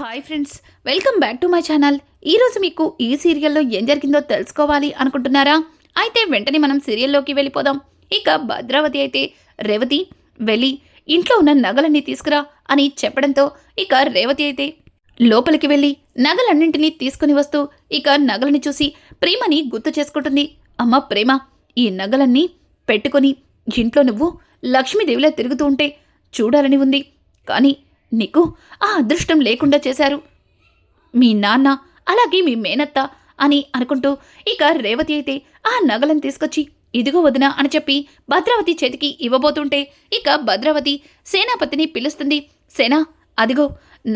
Hi friends welcome back to my channel. ఈరోజు మీకు ఈ సీరియల్లో ఏం జరిగిందో తెలుసుకోవాలి అనుకుంటున్నారా? అయితే వెంటనే మనం సీరియల్లోకి వెళ్ళిపోదాం. ఇక భద్రావతి అయితే రేవతి వెళ్ళి ఇంట్లో ఉన్న నగలన్నీ తీసుకురా అని చెప్పడంతో ఇక రేవతి అయితే లోపలికి వెళ్ళి నగలన్నింటినీ తీసుకుని వస్తూ ఇక నగలని చూసి ప్రేమని గుర్తు చేసుకుంటుంది. అమ్మ ప్రేమ ఈ నగలన్నీ పెట్టుకొని ఇంట్లో నువ్వు లక్ష్మీదేవిలా తిరుగుతూ ఉంటే చూడాలని ఉంది. కానీ నీకు ఆ అదృష్టం లేకుండా చేశారు. మీ నాన్న అలాగే మీ మేనత్త అని అనుకుంటూ ఇక రేవతి అయితే ఆ నగలను తీసుకొచ్చి ఇదిగో వదినా అని చెప్పి భద్రావతి చేతికి ఇవ్వబోతుంటే ఇక భద్రావతి సేనాపతిని పిలుస్తుంది. సేనా అదిగో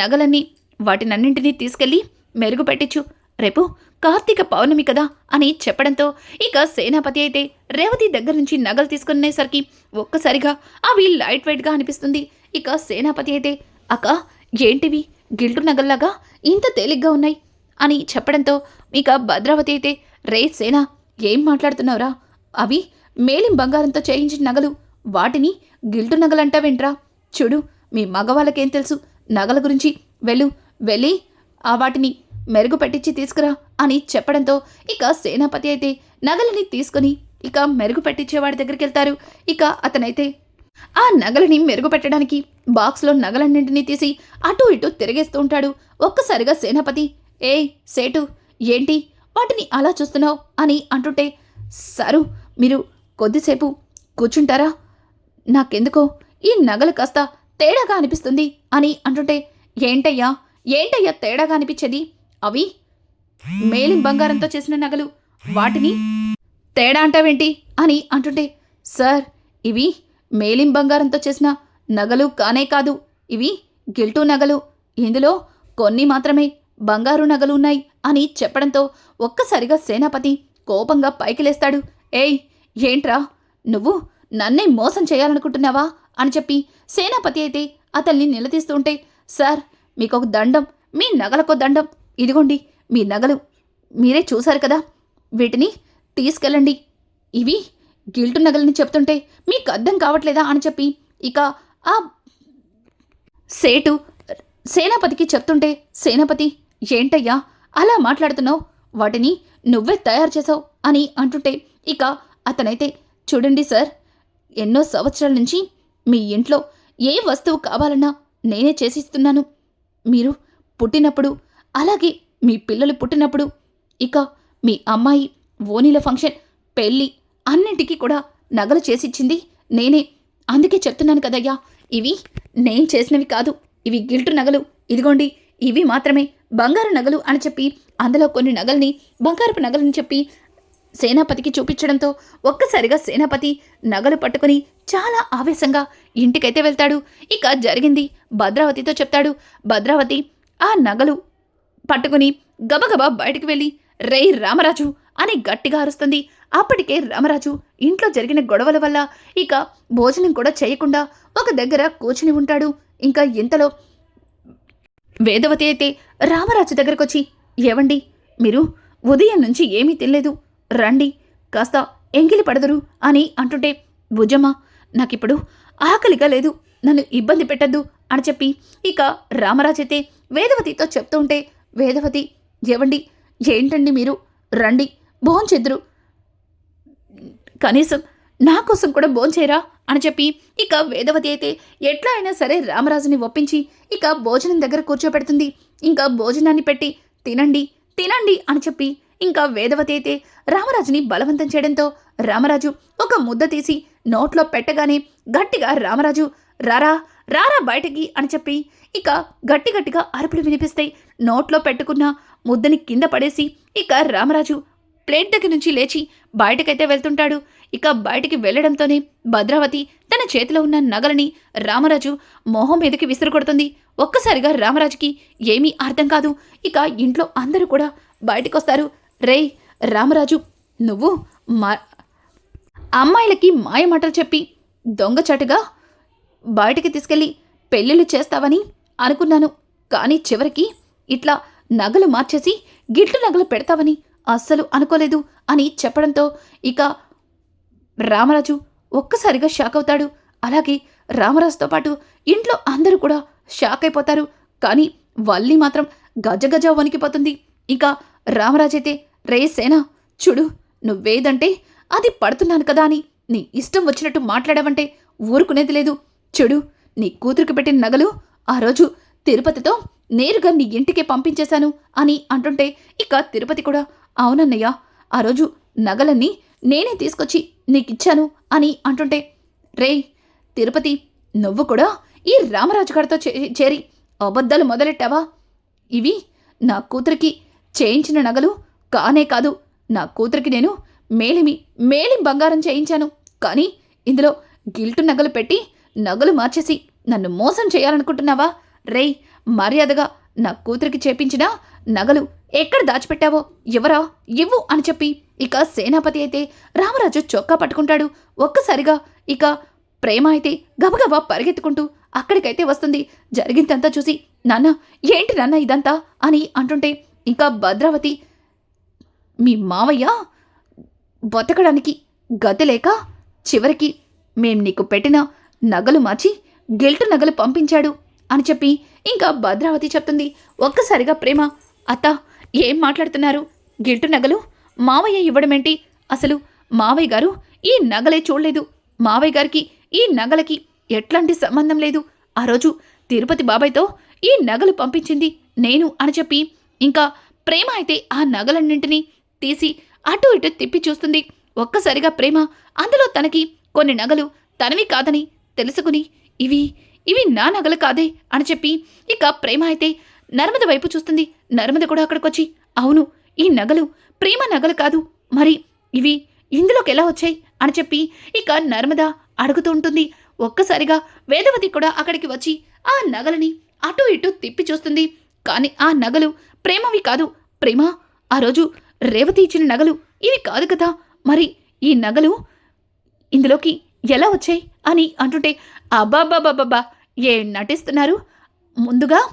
నగలన్నీ వాటినన్నింటినీ తీసుకెళ్ళి మెరుగు పెట్టించు రేపు కార్తీక పౌర్ణమి కదా అని చెప్పడంతో ఇక సేనాపతి అయితే రేవతి దగ్గర నుంచి నగలు తీసుకునేసరికి ఒక్కసారిగా అవి లైట్ వెయిట్గా అనిపిస్తుంది. ఇక సేనాపతి అయితే అక్క ఏంటివి? గిల్టు నగల్లాగా ఇంత తేలిగ్గా ఉన్నాయి? అని చెప్పడంతో ఇక భద్రావతి అయితే రే సేనా ఏం మాట్లాడుతున్నావురా? అవి మేలిం బంగారంతో చేయించిన నగలు వాటిని గిల్టు నగలంటావేంట్రా? చూడు మీ మగవాళ్ళకేం తెలుసు? నగల గురించి వెళ్ళు వెళ్ళి ఆ వాటిని మెరుగు పెట్టించి తీసుకురా అని చెప్పడంతో ఇక సేనాపతి అయితే నగలని తీసుకొని ఇక మెరుగు పెట్టించేవాడి దగ్గరికి వెళ్తారు ఇక అతనైతే ఆ నగలని మెరుగుపెట్టడానికి బాక్స్లో నగలన్నింటినీ తీసి అటు ఇటు తిరిగేస్తూ ఉంటాడు. ఒక్కసారిగా సేనాపతి ఏయ్ సేటు ఏంటి? వాటిని అలా చూస్తున్నావు? అని అంటుంటే సరు మీరు కొద్దిసేపు కూర్చుంటారా? నాకెందుకో ఈ నగలు కాస్త తేడాగా అనిపిస్తుంది అని అంటుంటే ఏంటయ్యా? ఏంటయ్యా తేడాగా అనిపించేది? అవి మేలిం బంగారంతో చేసిన నగలు వాటిని తేడా అంటావేంటి? అని అంటుంటే సార్ ఇవి మేలిం బంగారంతో చేసిన నగలు కానే కాదు. ఇవి గిల్టు నగలు. ఇందులో కొన్ని మాత్రమే బంగారు నగలు ఉన్నాయి అని చెప్పడంతో ఒక్కసారిగా సేనాపతి కోపంగా పైకి లేస్తాడు. ఏయ్ ఏంట్రా? నువ్వు నన్నే మోసం చేయాలనుకుంటున్నావా? అని చెప్పి సేనాపతి అయితే అతన్ని నిలదీస్తూ ఉంటే సార్ మీకొక దండం మీ నగలకో దండం. ఇదిగోండి మీ నగలు మీరే చూశారు కదా? వీటిని తీసుకెళ్ళండి. ఇవి గిల్టు నగలని చెప్తుంటే మీకు అర్థం కావట్లేదా అని చెప్పి ఇక ఆ సేటు సేనాపతికి చెప్తుంటే సేనాపతి ఏంటయ్యా అలా మాట్లాడుతున్నావు? వాటిని నువ్వే తయారు చేసావు అని అంటుంటే ఇక అతనైతే చూడండి సార్ ఎన్నో సంవత్సరాల నుంచి మీ ఇంట్లో ఏ వస్తువు కావాలన్నా నేనే చేసిస్తున్నాను. మీరు పుట్టినప్పుడు అలాగే మీ పిల్లలు పుట్టినప్పుడు ఇక మీ అమ్మాయి ఓనీల ఫంక్షన్ పెళ్ళి అన్నింటికీ కూడా నగలు చేసిచ్చింది నేనే. అందుకే చెప్తున్నాను కదయ్యా ఇవి నేను చేసినవి కాదు. ఇవి గిల్టు నగలు. ఇదిగోండి ఇవి మాత్రమే. బంగారు నగలు అని చెప్పి అందులో కొన్ని నగల్ని బంగారపు నగలని చెప్పి సేనాపతికి చూపించడంతో ఒక్కసారిగా సేనాపతి నగలు పట్టుకుని చాలా ఆవేశంగా ఇంటికైతే వెళ్తాడు. ఇక జరిగింది భద్రావతితో చెప్తాడు. భద్రావతి ఆ నగలు పట్టుకుని గబగబా బయటికి వెళ్ళి రేయ్ రామరాజు అని గట్టిగా అరుస్తుంది. అప్పటికే రామరాజు ఇంట్లో జరిగిన గొడవల వల్ల ఇక భోజనం కూడా చేయకుండా ఒక దగ్గర కూర్చుని ఉంటాడు. ఇంకా ఇంతలో వేదవతి అయితే రామరాజు దగ్గరకు వచ్చి ఏవండి మీరు ఉదయం నుంచి ఏమీ తినలేదు. రండి కాస్త ఎంగిలి పడదురు అని అంటుంటే భుజమ్మ నాకిప్పుడు ఆకలిగా లేదు. నన్ను ఇబ్బంది పెట్టద్దు అని చెప్పి ఇక రామరాజు అయితే వేదవతితో చెప్తూ ఉంటే వేదవతి ఏవండి ఏంటండి మీరు? రండి భోంచెద్దురు కనీసం నా కోసం కూడా భోంచేరా అని చెప్పి ఇక వేదవతి అయితే ఎట్లా అయినా సరే రామరాజుని ఒప్పించి ఇక భోజనం దగ్గర కూర్చోపెడుతుంది ఇంకా భోజనాన్ని పెట్టి తినండి తినండి అని చెప్పి ఇంకా వేదవతి అయితే రామరాజుని బలవంతం చేయడంతో రామరాజు ఒక ముద్ద తీసి నోట్లో పెట్టగానే గట్టిగా రామరాజు రారా రారా బయటికి అని చెప్పి ఇక గట్టి గట్టిగా అరుపులు వినిపిస్తాయి. నోట్లో పెట్టుకున్న ముద్దని కింద పడేసి ఇక రామరాజు ప్లేట్ దగ్గర నుంచి లేచి బయటకైతే వెళ్తుంటాడు. ఇక బయటికి వెళ్ళడంతోనే భద్రావతి తన చేతిలో ఉన్న నగలని రామరాజు మొహం మీదకి విసిరు కొడుతుంది ఒక్కసారిగా రామరాజుకి ఏమీ అర్థం కాదు. ఇక ఇంట్లో అందరూ కూడా బయటకొస్తారు. రేయ్ రామరాజు నువ్వు మా అమ్మాయిలకి మాయమాటలు చెప్పి దొంగచాటుగా బయటికి తీసుకెళ్ళి పెళ్ళిళ్ళు చేస్తావని అనుకున్నాను. కానీ చివరికి ఇట్లా నగలు మార్చేసి గిట్లు నగలు పెడతావని అస్సలు అనుకోలేదు అని చెప్పడంతో ఇక రామరాజు ఒక్కసారిగా షాక్ అవుతాడు. అలాగే రామరాజుతో పాటు ఇంట్లో అందరూ కూడా షాక్ అయిపోతారు. కానీ వల్లి మాత్రం గజగజ వణికిపోతుంది. ఇక రామరాజైతే రే సేనా చూడు నువ్వేదంటే అది పడుతున్నాను కదా అని నీ ఇష్టం వచ్చినట్టు మాట్లాడావంటే ఊరుకునేది లేదు. చెడు నీ కూతురికి పెట్టిన నగలు ఆ రోజు తిరుపతితో నేరుగా నీ ఇంటికే పంపించేశాను అని అంటుంటే ఇక తిరుపతి కూడా అవునన్నయ్య ఆ రోజు నగలన్నీ నేనే తీసుకొచ్చి నీకిచ్చాను అని అంటుంటే రేయ్ తిరుపతి నువ్వు కూడా ఈ రామరాజు గారితో చే- చేరి అబద్ధాలు మొదలెట్టావా? ఇవి నా కూతురికి చేయించిన నగలు కానే కాదు. నా కూతురికి నేను మేలిమి మేలిం బంగారం చేయించాను. కానీ ఇందులో గిల్టు నగలు పెట్టి నగలు మార్చేసి నన్ను మోసం చేయాలనుకుంటున్నావా? రేయ్ మర్యాదగా నా కూతురికి చేపించిన నగలు ఎక్కడ దాచిపెట్టావో? ఎవరా? ఇవ్వు అని చెప్పి ఇక సేనాపతి అయితే రామరాజు చొక్కా పట్టుకుంటాడు. ఒక్కసారిగా ఇక ప్రేమ అయితే గబగబా పరిగెత్తుకుంటూ అక్కడికైతే వస్తుంది. జరిగిందంతా చూసి నాన్న ఏంటి నాన్న ఇదంతా? అని అంటుంటే ఇంకా భద్రావతి మీ మావయ్య బతకడానికి గతి లేక చివరికి మేం నీకు పెట్టిన నగలు మార్చి గిల్టు నగలు పంపించాడు అని చెప్పి ఇంకా భద్రావతి చెప్తుంది. ఒక్కసారిగా ప్రేమ అత్త ఏం మాట్లాడుతున్నారు? గిల్టు నగలు? మావయ్య ఇవ్వడమేంటి? అసలు మావయ్య గారు ఈ నగలే చూడలేదు. మావయ్య గారికి ఈ నగలకి ఎట్లాంటి సంబంధం లేదు. ఆ రోజు తిరుపతి బాబాయ్తో ఈ నగలు పంపించింది నేను అని చెప్పి ఇంకా ప్రేమ అయితే ఆ నగలన్నింటినీ తీసి అటు ఇటు తిప్పి చూస్తుంది. ఒక్కసారిగా ప్రేమ అందులో తనకి కొన్ని నగలు తనవి కాదని తెలుసుకుని ఇవి ఇవి నా నగలు కాదే అని చెప్పి ఇక ప్రేమ అయితే నర్మద వైపు చూస్తుంది. నర్మద కూడా అక్కడికొచ్చి అవును ఈ నగలు ప్రేమ నగలు కాదు. మరి ఇవి ఇందులోకి ఎలా వచ్చాయి? అని చెప్పి ఇక నర్మద అడుగుతూ ఉంటుంది. ఒక్కసారిగా వేదవతి కూడా అక్కడికి వచ్చి ఆ నగలని అటు ఇటు తిప్పి చూస్తుంది. కానీ ఆ నగలు ప్రేమవి కాదు. ప్రేమ ఆ రోజు రేవతి ఇచ్చిన నగలు ఇవి కాదు కదా. మరి ఈ నగలు ఇందులోకి ఎలా వచ్చాయి అని అంటుంటే అబ్బాబ్బాబ్బాబ్బా ఏ నటిస్తున్నారు? ముందుగా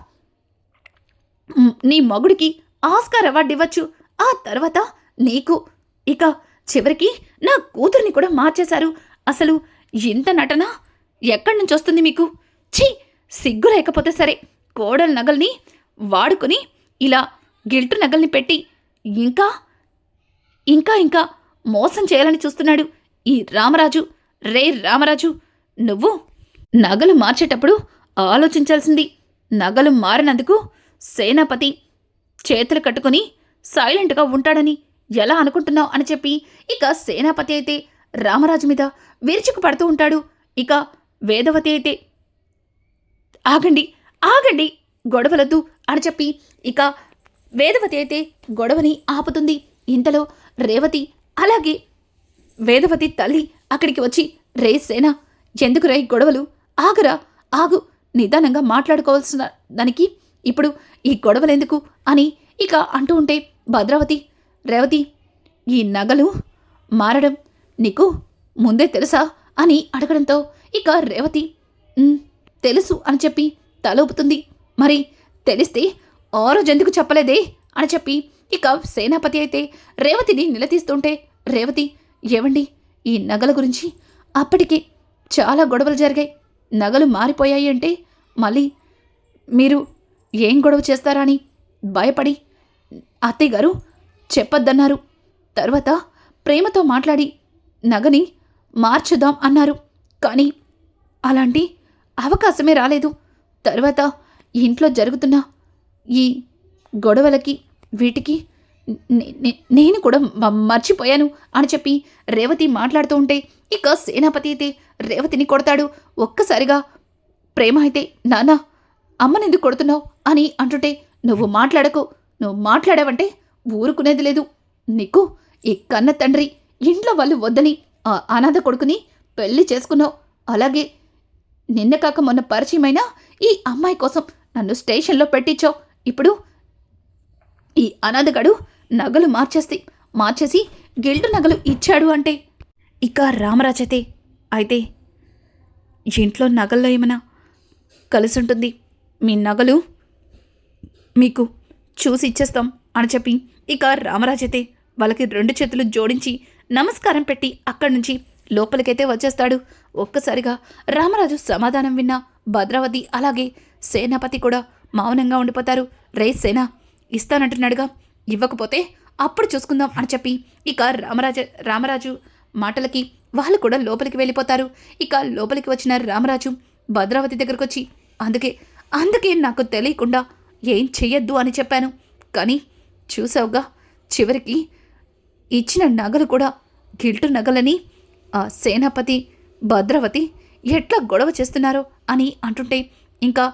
నీ మగుడికి ఆస్కార్ అవార్డు ఇవ్వచ్చు. ఆ తర్వాత నీకు ఇక చివరికి నా కూతుర్ని కూడా మార్చేశారు. అసలు ఇంత నటన ఎక్కడి నుంచి వస్తుంది మీకు? ఛీ సిగ్గు లేకపోతే సరే. కోడల నగల్ని వాడుకుని ఇలా గిల్టు నగల్ని పెట్టి ఇంకా ఇంకా ఇంకా మోసం చేయాలని చూస్తున్నాడు ఈ రామరాజు. రే రామరాజు నువ్వు నగలు మార్చేటప్పుడు ఆలోచించాల్సింది. నగలు మారినందుకు సేనాపతి చేతులు కట్టుకుని సైలెంట్గా ఉంటాడని ఎలా అనుకుంటున్నావు అని చెప్పి ఇక సేనాపతి అయితే రామరాజు మీద విరుచుకు పడుతూ ఉంటాడు. ఇక వేదవతి అయితే ఆగండి ఆగండి గొడవలద్దు అని చెప్పి ఇక వేదవతి అయితే గొడవని ఆపుతుంది. ఇంతలో రేవతి అలాగే వేదవతి తల్లి అక్కడికి వచ్చి రే సేన ఎందుకు రే గొడవలు? ఆగరా ఆగు నిదానంగా మాట్లాడుకోవాల్సిన దానికి ఇప్పుడు ఈ గొడవలెందుకు అని ఇక అంటూ ఉంటే భద్రావతి రేవతి ఈ నగలు మారడం నీకు ముందే తెలుసా అని అడగడంతో ఇక రేవతి తెలుసు అని చెప్పి తల ఊపుతుంది మరి తెలిస్తే ఆ రోజు ఎందుకు చెప్పలేదే? అని చెప్పి ఇక సేనాపతి అయితే రేవతిని నిలదీస్తుంటే రేవతి ఏవండి ఈ నగల గురించి? అప్పటికే చాలా గొడవలు జరిగాయి. నగలు మారిపోయాయి అంటే మళ్ళీ మీరు ఏం గొడవ చేస్తారని భయపడి అత్తయ్య గారు చెప్పొద్దన్నారు. తర్వాత ప్రేమతో మాట్లాడి నగని మార్చుదాం అన్నారు. కానీ అలాంటి అవకాశమే రాలేదు. తర్వాత ఇంట్లో జరుగుతున్న ఈ గొడవలకి వీటికి నేను కూడా మర్చిపోయాను అని చెప్పి రేవతి మాట్లాడుతూ ఉంటే ఇక సేనాపతి అయితే రేవతిని కొడతాడు. ఒక్కసారిగా ప్రేమ అయితే నానా అమ్మనెందుకు కొడుతున్నావు అని అంటుంటే నువ్వు మాట్లాడకు. నువ్వు మాట్లాడావంటే ఊరుకునేది లేదు. నీకు ఈ కన్న తండ్రి ఇంట్లో వాళ్ళు వద్దని ఆ అనాథ కొడుకుని పెళ్ళి చేసుకున్నావు. అలాగే నిన్న కాక మొన్న పరిచయమైన ఈ అమ్మాయి కోసం నన్ను స్టేషన్లో పెట్టించావు. ఇప్పుడు ఈ అనాథగడు నగలు మార్చేసి మార్చేసి గిల్టు నగలు ఇచ్చాడు అంటే. ఇక రామరాజైతే అయితే ఇంట్లో నగల్లో ఏమైనా కలిసి ఉంటుంది మీ నగలు మీకు చూసి ఇచ్చేస్తాం అని చెప్పి ఇక రామరాజైతే వాళ్ళకి రెండు చేతులు జోడించి నమస్కారం పెట్టి అక్కడి నుంచి లోపలికైతే వచ్చేస్తాడు. ఒక్కసారిగా రామరాజు సమాధానం విన్న భద్రావతి అలాగే సేనాపతి కూడా మౌనంగా ఉండిపోతారు. రే సేనా ఇస్తానంటున్నాడుగా. ఇవ్వకపోతే అప్పుడు చూసుకుందాం అని చెప్పి ఇక రామరాజ రామరాజు మాటలకి వాళ్ళు కూడా లోపలికి వెళ్ళిపోతారు. ఇక లోపలికి వచ్చిన రామరాజు భద్రావతి దగ్గరకు వచ్చి అందుకే అందుకే నాకు తెలియకుండా ఏం చెయ్యొద్దు అని చెప్పాను. కానీ చూసావుగా చివరికి ఇచ్చిన నగలు కూడా గిల్టు నగలని ఆ సేనాపతి భద్రవతి ఎట్లా గొడవ చేస్తున్నారో అని అంటుంటే ఇంకా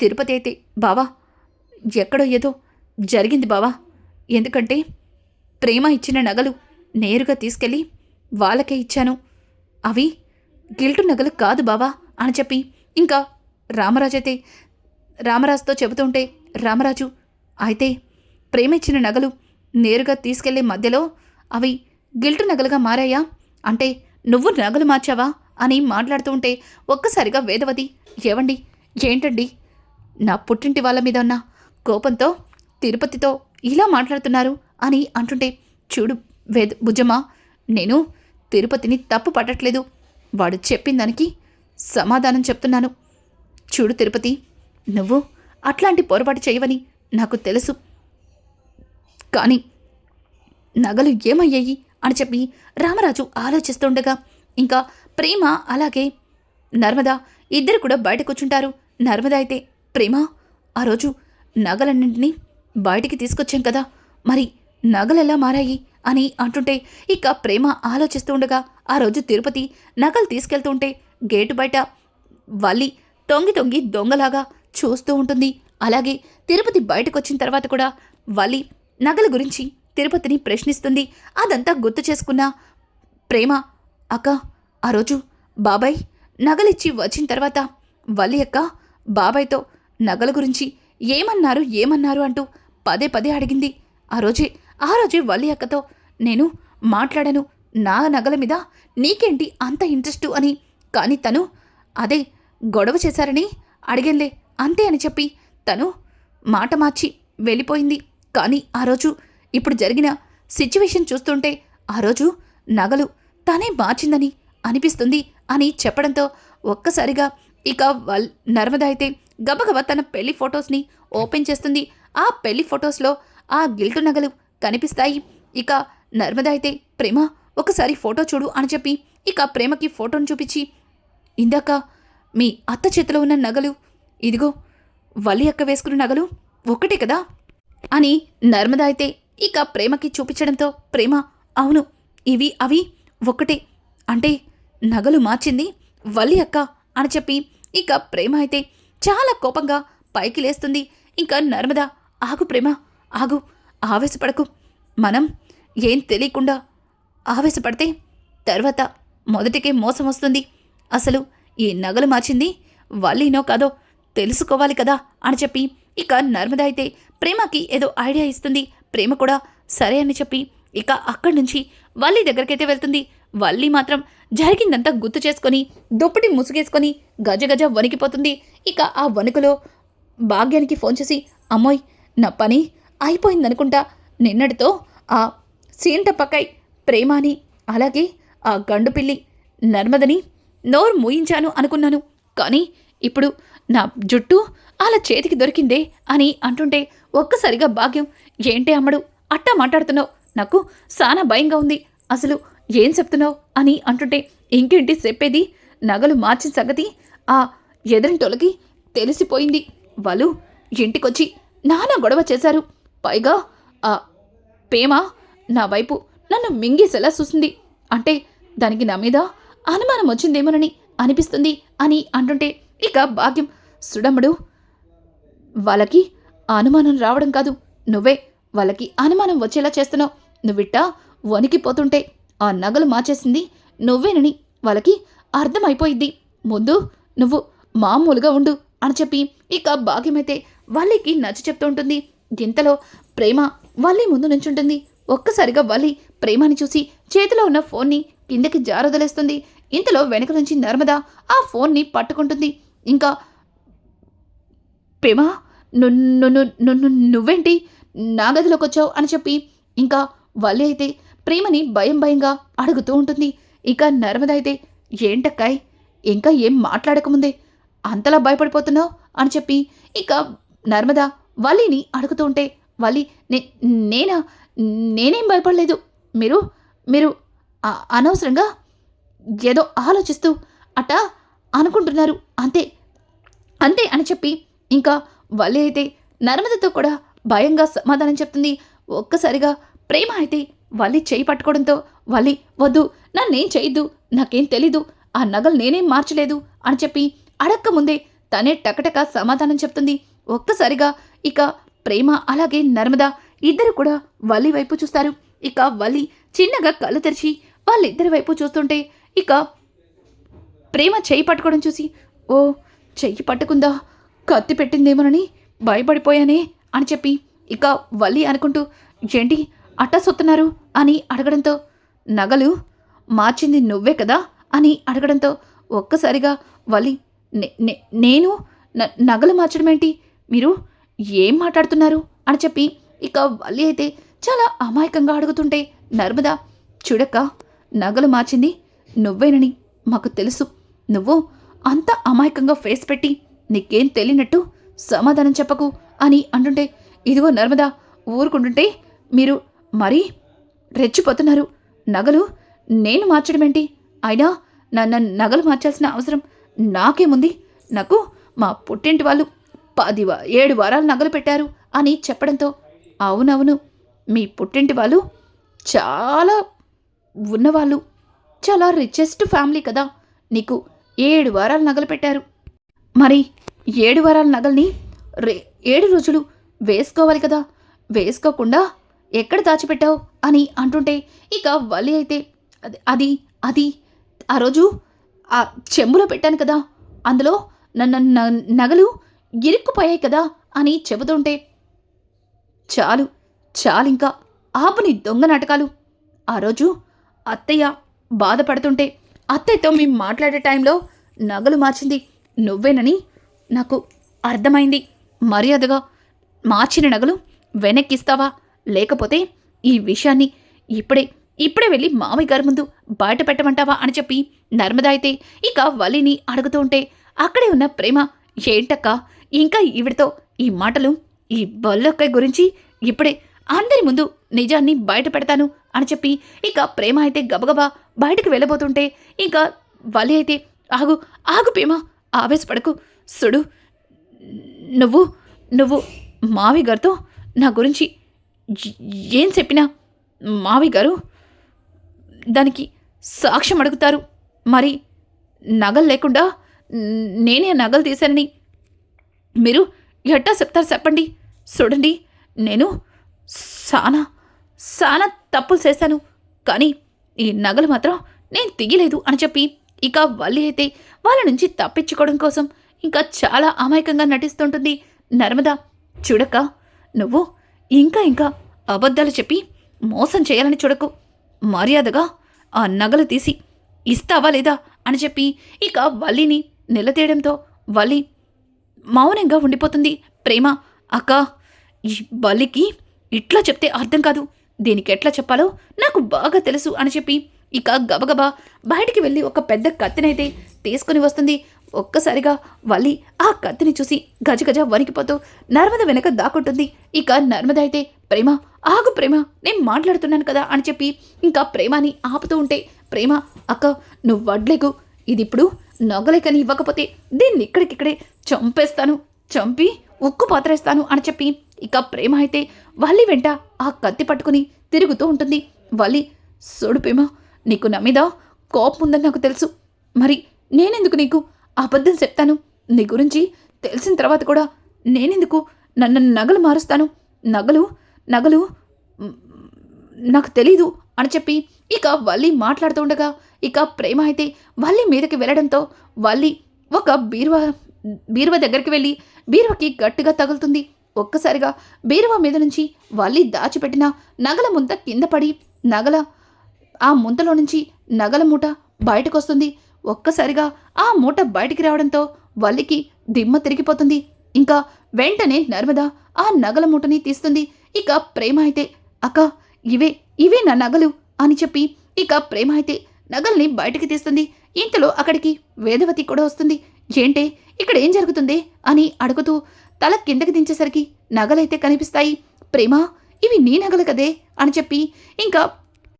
తిరుపతి అయితే బావా ఎక్కడో ఏదో జరిగింది బావా. ఎందుకంటే ప్రేమ ఇచ్చిన నగలు నేరుగా తీసుకెళ్ళి వాళ్ళకే ఇచ్చాను. అవి గిల్టు నగలు కాదు బావా అని చెప్పి ఇంకా రామరాజు అయితే రామరాజుతో చెబుతుంటే రామరాజు అయితే ప్రేమ ఇచ్చిన నగలు నేరుగా తీసుకెళ్ళే మధ్యలో అవి గిల్టు నగలుగా మారాయా? అంటే నువ్వు నగలు మార్చావా? అని మాట్లాడుతూ ఉంటే ఒక్కసారిగా వేదవతి ఏవండి? ఏంటండి? నా పుట్టింటి వాళ్ళ మీద ఉన్న కోపంతో తిరుపతితో ఇలా మాట్లాడుతున్నారు? అని అంటుంటే చూడు వేద భుజమా నేను తిరుపతిని తప్పు పట్టట్లేదు. వాడు చెప్పిన దానికి సమాధానం చెప్తున్నాను. చూడు తిరుపతి నువ్వు అట్లాంటి పొరపాటు చేయవని నాకు తెలుసు. కానీ నగలు ఏమయ్యాయి అని చెప్పి రామరాజు ఆలోచిస్తుండగా ఇంకా ప్రేమ అలాగే నర్మద ఇద్దరు కూడా బయట కూర్చుంటారు. నర్మద అయితే ప్రేమ ఆ రోజు నగలన్నింటినీ బయటికి తీసుకొచ్చాం కదా మరి నగలు ఎలా మారాయి అని అంటుంటే ఇక ప్రేమ ఆలోచిస్తూ ఉండగా ఆ రోజు తిరుపతి నగలు తీసుకెళ్తుంటే గేటు బయట వల్లి తొంగి తొంగి దొంగలాగా చూస్తూ ఉంటుంది. అలాగే తిరుపతి బయటకొచ్చిన తర్వాత కూడా వలి నగల గురించి తిరుపతిని ప్రశ్నిస్తుంది. అదంతా గుర్తు చేసుకున్న ప్రేమ. అక్క ఆ రోజు బాబాయ్ నగలిచ్చి వచ్చిన తర్వాత వల్లి అక్క బాబాయ్తో నగల గురించి ఏమన్నారు ఏమన్నారు అంటూ పదే పదే అడిగింది. ఆ రోజే ఆ రోజే వల్లి అక్కతో నేను మాట్లాడాను. నా నగల మీద నీకేంటి అంత ఇంట్రెస్టు అని. కానీ తను అదే గొడవ చేశారని అడిగేలే అంతే అని చెప్పి తను మాట మార్చి వెళ్ళిపోయింది. కానీ ఆ రోజు ఇప్పుడు జరిగిన సిచ్యువేషన్ చూస్తుంటే ఆ రోజు నగలు తానే మార్చిందని అనిపిస్తుంది అని చెప్పడంతో ఒక్కసారిగా ఇక వల్ నర్మద అయితే గబగబా తన పెళ్ళి ఫొటోస్ని ఓపెన్ చేస్తుంది. ఆ పెళ్ళి ఫొటోస్లో ఆ గిల్టు నగలు కనిపిస్తాయి. ఇక నర్మద అయితే ప్రేమ ఒకసారి ఫోటో చూడు అని చెప్పి ఇక ప్రేమకి ఫోటోను చూపించి ఇందాక మీ అత్త చేతిలో ఉన్న నగలు. ఇదిగో వల్లి అక్క వేసుకున్న నగలు ఒకటే కదా? అని నర్మద అయితే ఇక ప్రేమకి చూపించడంతో ప్రేమ అవును ఇవి అవి ఒక్కటే. అంటే నగలు మార్చింది వల్లి అక్క అని చెప్పి ఇక ప్రేమ అయితే చాలా కోపంగా పైకి లేస్తుంది. ఇంకా నర్మద ఆగు ప్రేమ ఆగు ఆవేశపడకు. మనం ఏం తెలియకుండా ఆవేశపడితే తర్వాత మొదటికే మోసం వస్తుంది. అసలు ఈ నగలు మార్చింది. వాళ్ళేనో కాదో తెలుసుకోవాలి కదా అని చెప్పి ఇక నర్మద అయితే ప్రేమకి ఏదో ఐడియా ఇస్తుంది. ప్రేమ కూడా సరే అని చెప్పి ఇక అక్కడి నుంచి వల్లి దగ్గరికైతే వెళ్తుంది. వల్లి మాత్రం జరిగిందంతా గుర్తు చేసుకొని దుప్పటి ముసుగేసుకొని గజ గజ వణికిపోతుంది. ఇక ఆ వణుకులో భాగ్యానికి ఫోన్ చేసి అమ్మోయ్ నా పని అయిపోయిందనుకుంటా. నిన్నటితో ఆ సీంట పక్కై ప్రేమాని అలాగే ఆ గండు పిల్లి నర్మదని నోరు మూయించాను అనుకున్నాను. కానీ ఇప్పుడు నా జుట్టు అలా చేతికి దొరికిందే అని అంటుంటే ఒక్కసారిగా భాగ్యం ఏంటి అమ్మడు అట్టా మాట్లాడుతున్నావు? నాకు సానా భయంగా ఉంది. అసలు ఏం చెప్తున్నావు? అని అంటుంటే ఇంకేంటి చెప్పేది? నగలు మార్చిన సంగతి ఆ ఎదురింటోళ్ళకి తెలిసిపోయింది. వాళ్ళు ఇంటికొచ్చి నానా గొడవ చేశారు. పైగా ఆ పేమ నా వైపు నన్ను మింగేసేలా చూసింది. అంటే దానికి నా మీద అనుమానం వచ్చిందేమోనని అనిపిస్తుంది అని అంటుంటే ఇక భాగ్యం సుడమ్ముడు వాళ్ళకి అనుమానం రావడం కాదు. నువ్వే వాళ్ళకి అనుమానం వచ్చేలా చేస్తున్నావు. నువ్విట్టా వణికిపోతుంటే ఆ నగలు మార్చేసింది నువ్వేనని వాళ్ళకి అర్థమైపోయిద్ది. ముందు నువ్వు మామూలుగా ఉండు అని చెప్పి ఇక భాగ్యమైతే వాళ్ళకి నచ్చ చెప్తూ ఉంటుంది. ఇంతలో ప్రేమ వల్లి ముందు నుంచుంటుంది. ఒక్కసారిగా వల్లి ప్రేమని చూసి చేతిలో ఉన్న ఫోన్ని కిందకి జారదలేస్తుంది. ఇంతలో వెనక నుంచి నర్మద ఆ ఫోన్ని పట్టుకుంటుంది. ఇంకా ప్రేమ ను- ను- నువ్వేంటి? నా గదిలోకి వచ్చావు అని చెప్పి ఇంకా వల్లి అయితే ప్రేమని భయం భయంగా అడుగుతూ ఉంటుంది. ఇక నర్మద అయితే ఏంటక్కాయ్? ఇంకా ఏం మాట్లాడకముందే? అంతలా భయపడిపోతున్నావు? అని చెప్పి ఇక నర్మద వల్లిని అడుగుతూ ఉంటే వల్లి నే నేనా? నేనేం భయపడలేదు. మీరు మీరు అనవసరంగా ఏదో ఆలోచిస్తూ అట అనుకుంటున్నారు అంతే. అంతే అని చెప్పి ఇంకా వల్లి అయితే నర్మదతో కూడా భయంగా సమాధానం చెప్తుంది. ఒక్కసారిగా ప్రేమ అయితే వల్లి చేయి పట్టుకోవడంతో వల్లి వద్దు నన్నేం చేయొద్దు నాకేం తెలీదు ఆ నగలు నేనేం మార్చలేదు అని చెప్పి అడక్క ముందే తనే టకటక సమాధానం చెప్తుంది. ఒక్కసారిగా ఇక ప్రేమ అలాగే నర్మద ఇద్దరు కూడా వల్లి వైపు చూస్తారు. ఇక వల్లి చిన్నగా కళ్ళు తెరిచి వాళ్ళిద్దరి వైపు చూస్తుంటే ఇక ప్రేమ చెయ్యి పట్టుకోవడం చూసి ఓ చెయ్యి పట్టుకుందా? కత్తి పెట్టిందేమోనని భయపడిపోయానే అని చెప్పి ఇక వల్లి అనుకుంటూ ఏంటి అట్టా సొత్తున్నారు? అని అడగడంతో నగలు మార్చింది నువ్వే కదా? అని అడగడంతో ఒక్కసారిగా వలి "నే- నే- నేను నగలు మార్చడం ఏంటి? మీరు ఏం మాట్లాడుతున్నారు? అని చెప్పి ఇక వల్లి అయితే చాలా అమాయకంగా అడుగుతుంటే నర్మదా చూడక్క నగలు మార్చింది నువ్వేనని మాకు తెలుసు. నువ్వు అంత అమాయకంగా ఫేస్ పెట్టి నీకేం తెలియనట్టు సమాధానం చెప్పకు అని అంటుంటే ఇదిగో నర్మదా ఊరుకుంటుంటే మీరు మరీ రెచ్చిపోతున్నారు. నగలు నేను మార్చడమేంటి అయినా నన్ను నగలు మార్చాల్సిన అవసరం నాకేముంది? నాకు మా పుట్టింటి వాళ్ళు పది ఏడు వారాలు నగలు పెట్టారు అని చెప్పడంతో అవునవును మీ పుట్టింటి వాళ్ళు చాలా ఉన్నవాళ్ళు. చాలా రిచెస్ట్ ఫ్యామిలీ కదా. నీకు ఏడు వారాలు నగలు పెట్టారు. మరి ఏడు వారాల నగల్ని రే ఏడు రోజులు వేసుకోవాలి కదా. వేసుకోకుండా ఎక్కడ దాచిపెట్టావు అని అంటుంటే ఇక వల్లి అయితే అది అది అది ఆ రోజు ఆ చెంబులో పెట్టాను కదా. అందులో నన్ను న- నగలు ఇరుక్కుపోయాయి కదా అని చెబుతుంటే చాలు చాలింకా ఆపుని దొంగ నాటకాలు. ఆ రోజు అత్తయ్య బాధపడుతుంటే అత్తయ్యతో మేము మాట్లాడే టైంలో నగలు మార్చింది నువ్వేనని నాకు అర్థమైంది. మర్యాదగా మార్చిన నగలు వెనక్కిస్తావా? లేకపోతే ఈ విషయాన్ని ఇప్పుడే ఇప్పుడే వెళ్ళి మామయ్య గారి ముందు బయట పెట్టమంటావా అని చెప్పి నర్మదా అయితే ఇక వలిని అడుగుతూ ఉంటే అక్కడే ఉన్న ప్రేమ ఏంటక్క? ఇంకా ఈవిడతో ఈ మాటలు ఈ బల్లొక్క గురించి ఇప్పుడే అందరి ముందు నిజాన్ని బయట పెడతాను అని చెప్పి ఇక ప్రేమ అయితే గబగబా బయటకు వెళ్ళబోతుంటే ఇంకా వలి అయితే ఆగు ఆగు ప్రేమ ఆవేశపడకు. సుడు నువ్వు నువ్వు మావి గారితో నా గురించి ఏం చెప్పినా మావి గారు దానికి సాక్ష్యం అడుగుతారు. మరి నగలు లేకుండా నేనే ఆ నగలు తీశానని మీరు ఎట్టా చెప్తారు చెప్పండి. చూడండి నేను సానా చాలా తప్పులు చేశాను కానీ ఈ నగలు మాత్రం నేను తీయలేదు అని చెప్పి ఇక వల్లి అయితే వాళ్ళ నుంచి తప్పించుకోవడం కోసం ఇంకా చాలా అమాయకంగా నటిస్తుంటుంది నర్మద. చూడక నువ్వు ఇంకా ఇంకా అబద్ధాలు చెప్పి మోసం చేయాలని చూడకు. మర్యాదగా ఆ నగలు తీసి ఇస్తావా లేదా అని చెప్పి ఇక వల్లిని నిలదీయడంతో వల్లి మౌనంగా ఉండిపోతుంది. ప్రేమ అక్క ఈ బలికి ఇట్లా చెప్తే అర్థం కాదు. దీనికి ఎట్లా చెప్పాలో నాకు బాగా తెలుసు అని చెప్పి ఇక గబగబా బయటికి వెళ్ళి ఒక పెద్ద కత్తినైతే తీసుకుని వస్తుంది. ఒక్కసారిగా వల్లి ఆ కత్తిని చూసి గజగజ వణికిపోతూ నర్మద వెనక దాక్కుంటుంది. ఇక నర్మద అయితే ప్రేమ ఆగు ప్రేమ నేను మాట్లాడుతున్నాను కదా అని చెప్పి ఇంకా ప్రేమని ఆపుతూ ఉంటే ప్రేమ అక్క నువ్వు వడ్లేకు. ఇది ఇప్పుడు నగలేకని ఇవ్వకపోతే దీన్ని ఇక్కడికిక్కడే చంపేస్తాను. చంపి ఉక్కు పాత్రేస్తాను అని చెప్పి ఇక ప్రేమ అయితే వల్లి వెంట ఆ కత్తి పట్టుకుని తిరుగుతూ ఉంటుంది. వల్లి చూడు ప్రేమ నీకు నా మీద కోపం ఉందని నాకు తెలుసు. మరి నేనెందుకు నీకు అబద్ధం చెప్తాను? నీ గురించి తెలిసిన తర్వాత కూడా నేనెందుకు నన్ను నగలు మారుస్తాను? నగలు నగలు నాకు తెలీదు అని చెప్పి ఇక వల్లి మాట్లాడుతూ ఉండగా ఇక ప్రేమ అయితే వల్లి మీదకి వెళ్ళడంతో వల్లి ఒక బీరువా బీరువా దగ్గరికి వెళ్ళి బీరువాకి గట్టిగా తగులుతుంది. ఒక్కసారిగా బీరువా మీద నుంచి వల్లి దాచిపెట్టిన నగల ముంత కింద పడి నగల ఆ ముంతలో నుంచి నగల మూట బయటకొస్తుంది. ఒక్కసారిగా ఆ మూట బయటికి రావడంతో వల్లికి దిమ్మ తిరిగిపోతుంది. ఇంకా వెంటనే నర్మద ఆ నగల మూటని తీస్తుంది. ఇక ప్రేమ అయితే అక్క ఇవే ఇవే నా నగలు అని చెప్పి ఇక ప్రేమ అయితే నగల్ని బయటికి తీస్తుంది. ఇంతలో అక్కడికి వేదవతి కూడా వస్తుంది. ఏంటే ఇక్కడ ఏం జరుగుతుంది? అని అడుగుతూ తల కిందకి దించేసరికి నగలైతే కనిపిస్తాయి. ప్రేమ ఇవి నీ నగలు కదే అని చెప్పి ఇంకా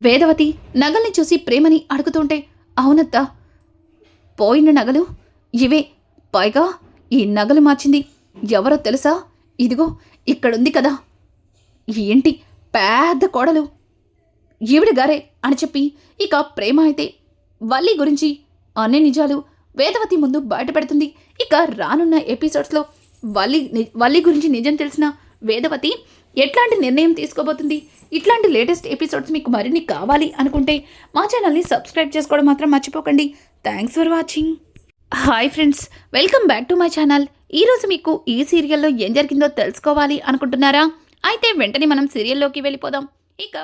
వేదవతి నగల్ని చూసి ప్రేమని అడుగుతుంటే అవునత్తా పోయిన నగలు ఇవే. పైగా ఈ నగలు మార్చింది ఎవరో తెలుసా? ఇదిగో ఇక్కడుంది కదా. ఏంటి పెద్ద కోడలు? ఈవిడ గారే అని చెప్పి ఇక ప్రేమ అయితే వల్లి గురించి అన్ని నిజాలు వేదవతి ముందు బయటపెడుతుంది. ఇక రానున్న ఎపిసోడ్స్లో వల్లి వల్లి గురించి నిజం తెలిసిన వేదవతి ఎట్లాంటి నిర్ణయం తీసుకోబోతుంది? ఇట్లాంటి లేటెస్ట్ ఎపిసోడ్స్ మీకు మరిన్ని కావాలి అనుకుంటే మా ఛానల్ని సబ్స్క్రైబ్ చేసుకోవడం మాత్రం మర్చిపోకండి. Thanks for watching hi friends welcome back to my channel ఈరోజు మీకు ఈ సీరియల్లో ఏం జరిగిందో తెలుసుకోవాలి అనుకుంటున్నారా? అయితే వెంటనే మనం సీరియల్లోకి వెళ్ళిపోదాం. ఇక